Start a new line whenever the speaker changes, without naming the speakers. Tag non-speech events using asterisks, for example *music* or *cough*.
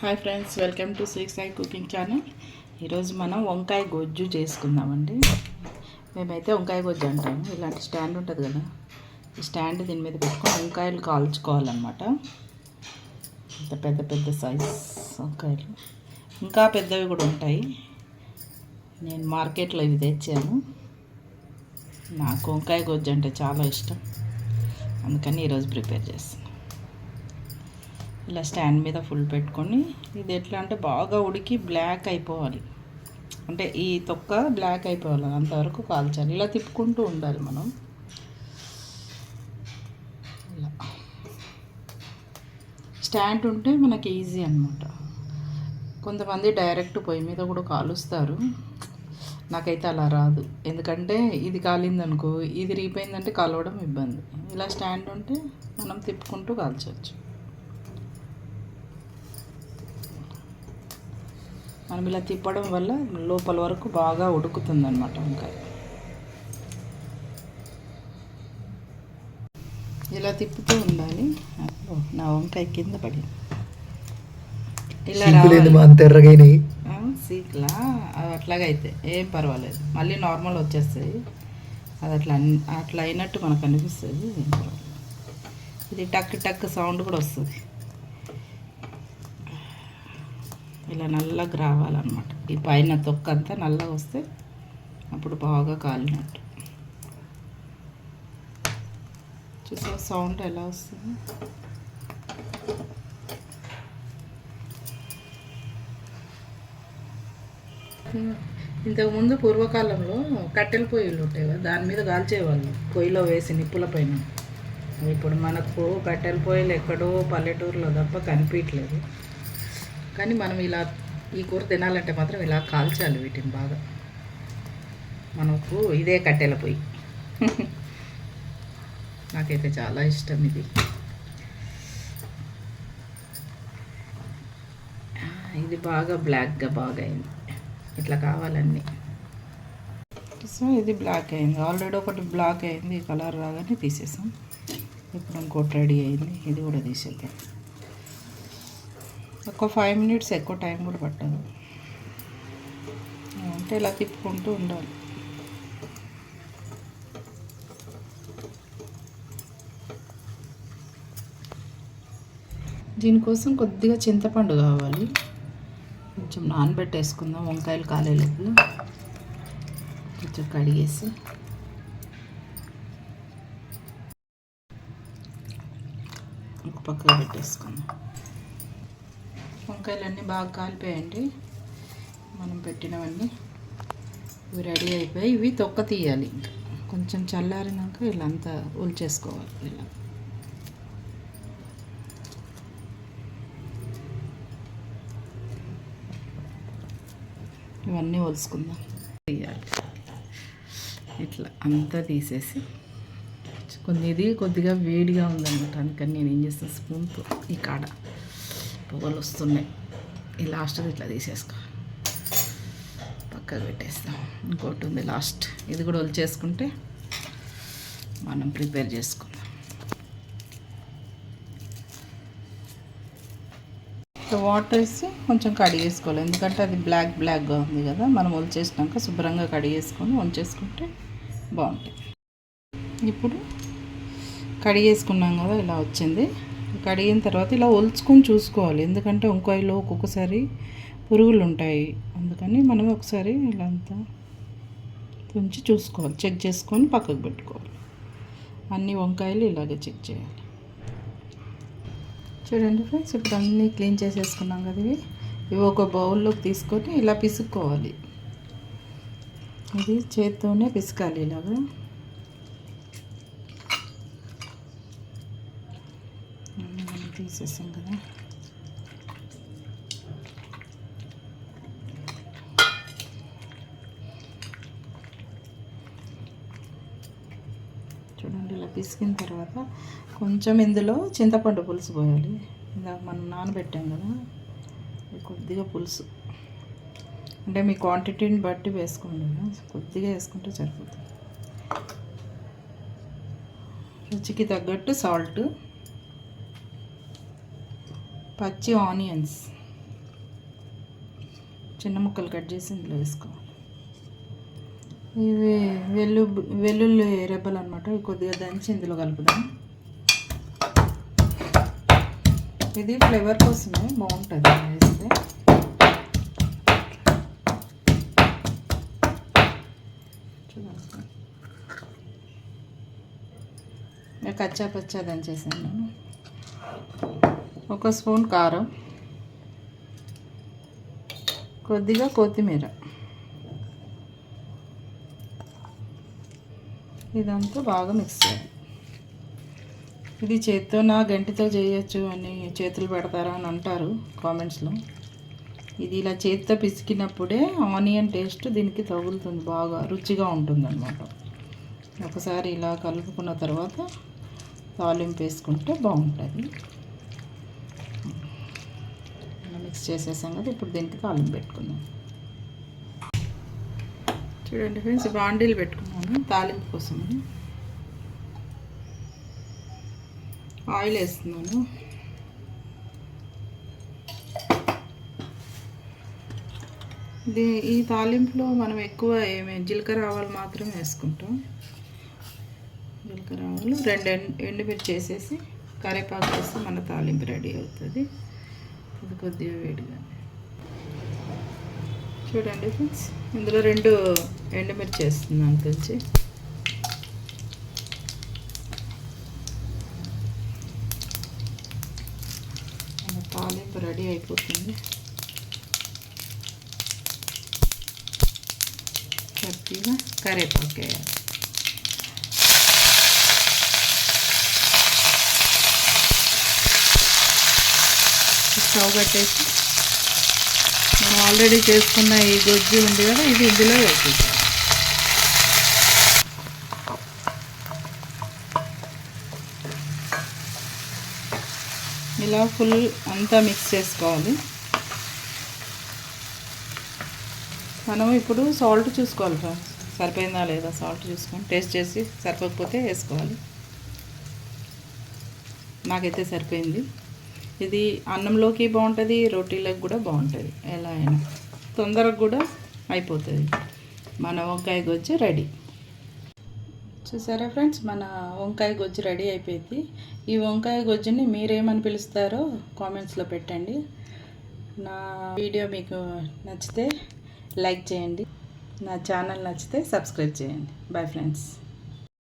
Hi friends welcome to Sri Sai cooking channel ఈరోజు మనం వంకాయ గొజ్జు చేసుకుందామండి. మేమైతే వంకాయ గొజ్జు అంటాము. ఇలాంటి స్టాండ్ ఉంటుంది కదా. ఈ స్టాండ్ దీని మీద పెట్టుకొని వంకాయలు కాల్చుకోవాలన్నమాట. ఇంత పెద్ద పెద్ద సైజ్ వంకాయలు. ఇంకా పెద్దవి కూడా ఉంటాయి. నేను మార్కెట్లో ఇవి తెచ్చాను. నాకు వంకాయ గొజ్జు అంటే చాలా ఇష్టం. అందుకని ఈరోజు ప్రిపేర్ చేస్తాను ఇలా స్టాండ్ మీద ఫుల్ పెట్టుకొని ఇది ఎట్లా అంటే బాగా ఉడికి బ్లాక్ అయిపోవాలి. అంటే ఈ తొక్క బ్లాక్ అయిపోవాలి అంతవరకు కాల్చాలి. ఇలా తిప్పుకుంటూ ఉండాలి మనం. ఇలా. స్టాండ్ ఉంటే మనకి ఈజీ అనమాట కొంతమంది డైరెక్ట్ పొయ్యి మీద కూడా కాలుస్తారు. నాకైతే అలా రాదు. ఎందుకంటే ఇది కాలిందనుకో ఇది రీపోయిందంటే కాలవడం ఇబ్బంది. ఇలా స్టాండ్ ఉంటే మనం తిప్పుకుంటూ కాల్చవచ్చు. మనం ఇలా తిప్పడం వల్ల లోపల వరకు బాగా ఉడుకుతుంది అనమాట వంకాయ. ఇలా తిప్పుతూ ఉండాలి. నా వంకాయ కింద పడింది ఇలా సీక్లా అవి అట్లాగైతే ఏం పర్వాలేదు. మళ్ళీ నార్మల్ వచ్చేస్తాయి అది అట్లా అట్లా అయినట్టు మనకు అనిపిస్తుంది. ఇది టక్ టక్ సౌండ్ కూడా వస్తుంది. ఇలా నల్లగా రావాలన్నమాట. ఈ పైన తొక్క అంతా నల్లగా వస్తే అప్పుడు బాగా కాలినట్టు. చూసా సౌండ్ ఎలా వస్తుంది? ఇంతకుముందు పూర్వకాలంలో కట్టెల పొయ్యిలు ఉంటాయి కదా దాని మీద కాల్చేవాళ్ళు పొయ్యిలో వేసి నిప్పుల పైన. ఇప్పుడు మనకు కట్టెల పొయ్యిలు ఎక్కడో పల్లెటూరులో తప్ప కనిపించట్లేదు. కానీ మనం ఇలా ఈ కూర తినాలంటే మాత్రం ఇలా కాల్చాలి వీటిని బాగా. మనకు ఇదే కట్టెల పొయ్యి. *laughs* నాకైతే చాలా ఇష్టం ఇది. ఇది బాగా బ్లాక్గా బాగా అయింది ఇట్లా కావాలన్నీ. సో ఇది బ్లాక్ అయింది. ఆల్రెడీ ఒకటి బ్లాక్ అయింది. కలర్ రాగానే తీసేసాం. ఇప్పుడు ఇంకోటి రెడీ అయింది. ఇది కూడా తీసేద్దాం. ఒక ఫైవ్ మినిట్స్ ఎక్కువ టైం కూడా పట్టదు. అంటే ఇలా తిప్పుకుంటూ ఉండాలి. దీనికోసం కొద్దిగా చింతపండు కావాలి. కొంచెం నానబెట్టేసుకుందాం వంకాయలు కాలేలోపు కొంచెం కడిగేసి. ఒక పక్కగా పెట్టేసుకుందాం. వంకాయలన్నీ బాగా కాలిపోయాయండి. మనం పెట్టినవన్నీ ఇవి రెడీ అయిపోయి ఇవి తొక్క తీయాలి ఇంకా. కొంచెం చల్లారినాక ఇలా అంతా ఉల్చేసుకోవాలి ఇలా. ఇవన్నీ ఒలుసుకుందాం. తీయాలి. ఇట్లా అంతా తీసేసి కొన్ని ఇది కొద్దిగా వేడిగా ఉందన్నమాట. అందుకని నేను ఏం చేస్తాను? స్పూన్తో ఈ కాడ. పొగలు వస్తున్నాయి. ఈ లాస్ట్ ఇట్లా తీసేసుకో. పక్కకు పెట్టేస్తాం. ఇంకోటి ఉంది లాస్ట్. ఇది కూడా ఒలిచేసుకుంటే మనం ప్రిపేర్ చేసుకుందాం. వాటర్ వేసి కొంచెం కడిగేసుకోవాలి ఎందుకంటే అది బ్లాక్ బ్లాక్గా ఉంది కదా. మనం ఒలిచేసినాక శుభ్రంగా కడిగేసుకొని వంచేసుకుంటే బాగుంటుంది ఇప్పుడు కడిగేసుకున్నాం కదా ఇలా వచ్చింది. కడిగిన తర్వాత ఇలా ఒలుచుకొని చూసుకోవాలి. ఎందుకంటే వంకాయలో ఒక్కొక్కసారి పురుగులు ఉంటాయి. అందుకని మనం ఒకసారి ఇలా అంతా ఉంచి చూసుకోవాలి. చెక్ చేసుకొని పక్కకు పెట్టుకోవాలి. అన్ని వంకాయలు ఇలాగే చెక్ చేయాలి. చూడండి ఫ్రెండ్స్ ఇప్పుడు అన్నీ క్లీన్ చేసేసుకున్నాం కదా ఇవి. ఇవి ఒక బౌల్లోకి తీసుకొని ఇలా పిసుక్కోవాలి. ఇది చేత్తోనే పిసుకాలి ఇలాగా. మనం తీసేసాం కదా. చూడండి ఇలా పిసికిన తర్వాత కొంచెం ఇందులో చింతపండు పులుసు పోయాలి. ఇందాక మనం నానబెట్టాం కదా కొద్దిగా పులుసు. అంటే మీ క్వాంటిటీని బట్టి వేసుకోండి కొద్దిగా వేసుకుంటే సరిపోతుంది. రుచికి తగ్గట్టు సాల్ట్ పచ్చి ఆనియన్స్. చిన్న ముక్కలు కట్ చేసి ఇందులో వేసుకోవాలి. ఇవి వెల్లు వెల్లుల్లి రెబ్బలు అనమాట ఇవి కొద్దిగా దంచి ఇందులో కలుపుదాం. ఇది ఫ్లేవర్ కోసమే బాగుంటుంది వేస్తే. కచ్చా పచ్చా దంచేసాను నేను ఒక స్పూన్ కారం. కొద్దిగా కొత్తిమీర. ఇదంతా బాగా మిక్స్ చేయాలి. ఇది చేత్తో నా గంటితో చేయొచ్చు అని చేతులు పెడతారా అని అంటారు కామెంట్స్లో. ఇది ఇలా చేత్తో పిసికినప్పుడే ఆనియన్ టేస్ట్ దీనికి తగులుతుంది బాగా రుచిగా ఉంటుందన్నమాట. ఒకసారి ఇలా కలుపుకున్న తర్వాత తాలింపు వేసుకుంటే బాగుంటుంది. మిక్స్ చేసేసాం కదా ఇప్పుడు దీనికి తాలింపు పెట్టుకుందాం. చూడండి ఫ్రెండ్స్ బాండీలు పెట్టుకున్నాను తాలింపు కోసం ఆయిల్ వేస్తున్నాను. దీ ఈ తాలింపులో మనం ఎక్కువ ఏమి జీలకర్ర ఆవాలు మాత్రం వేసుకుంటాం. జీలకర్ర ఆవాలు రెండు ఎండు ఎండుమిర్చి వేసేసి కరివేపాకు వేస్తే మన తాలింపు రెడీ అవుతుంది. ఇది కొద్దిగా వేడిగా చూడండి ఫ్రెండ్స్ ఇందులో రెండు ఎండుమిర్చి వేస్తున్నాను తెలిసి. తాలింపు రెడీ అయిపోతుంది. కొద్దిగా కరివేపాకు వేయాలి. స్టవ్ కట్టేసి మనం ఆల్రెడీ చేసుకున్న ఈ గొజ్జు ఉంది కదా ఇది ఇందులో వేసేసాం ఇలా ఫుల్ అంతా మిక్స్ చేసుకోవాలి. మనం ఇప్పుడు సాల్ట్ చూసుకోవాలి ఫ్రెండ్స్ సరిపోయిందా లేదా సాల్ట్ చూసుకొని టేస్ట్ చేసి సరిపోకపోతే వేసుకోవాలి. నాకైతే సరిపోయింది. ఇది అన్నంలోకి బాగుంటుంది రోటీలకు కూడా బాగుంటుంది. ఎలా అయినా తొందరగా కూడా అయిపోతుంది. మన వంకాయ గొజ్జు రెడీ. చూసారా ఫ్రెండ్స్? మన వంకాయ గొజ్జు రెడీ అయిపోయింది. ఈ వంకాయ గొజ్జుని మీరేమని పిలుస్తారో కామెంట్స్లో పెట్టండి. నా వీడియో మీకు నచ్చితే లైక్ చేయండి. నా ఛానల్ నచ్చితే సబ్స్క్రైబ్ చేయండి. Bye friends.